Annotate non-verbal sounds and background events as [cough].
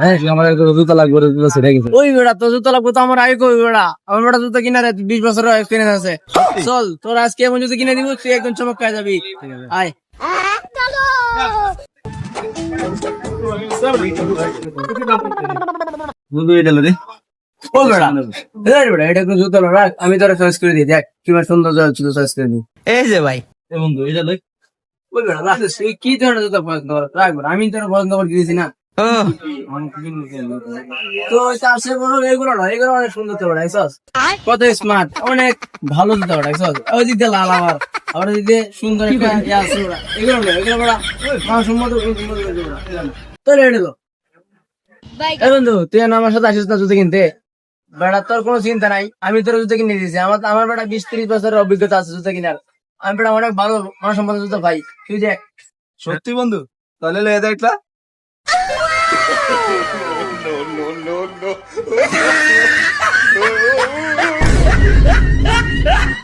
হ্যাঁ আমার একটা জুতা লাগবে জুতা ছেড়ে গেছে। ওই বেড়া তোর জুতো লাগবে তো আমার আগে কই বেড়া? আমার বেড়া জুতো কিনার বিশ বছরের এক্সপিরিয়েন্স আছে। চল তোর আজকে এমন জুতো কিনে দিব তুই একদম চমক যাবি। আয়। এটা রে। ও বেড়া এই বেড়া এটা একটু জুতো রাখ আমি তোর চয়েস করে দিই দেখ কিবার সুন্দর জুতো চয়েস করে দিই। এই যে ভাই। বন্ধু এটা লই ওই বেড়া কি ধরনের জুতো পছন্দ কর? রাখ বেড়া আমি তোর পছন্দ করে দিয়েছি না। তো তার সে বড় এগুলো না এগুলো অনেক সুন্দর তো বেড়া কত স্মার্ট অনেক ভালো জুতো বেড়া দেখছস ওই দিক দিয়ে লাল আবার আবার ওই সুন্দর একটা ইয়ে আছে বেড়া এগুলো না এগুলো বেড়া মানসম্মত সুন্দর বেড়া তোর এটা তো বন্ধু তুই আমার সাথে আসিস না জুতো কিনতে? বেড়া তোর কোনো চিন্তা নাই আমি তোর জুতো কিনে দিয়েছি। আমার আমার বেড়া বিশ ত্রিশ বছরের অভিজ্ঞতা আছে জুতো কিনার। আমি বেড়া অনেক ভালো মানসম্মত জুতো পাই। তুই দেখ। সত্যি বন্ধু? তাহলে Ah, [laughs] no, no, no, no. [laughs]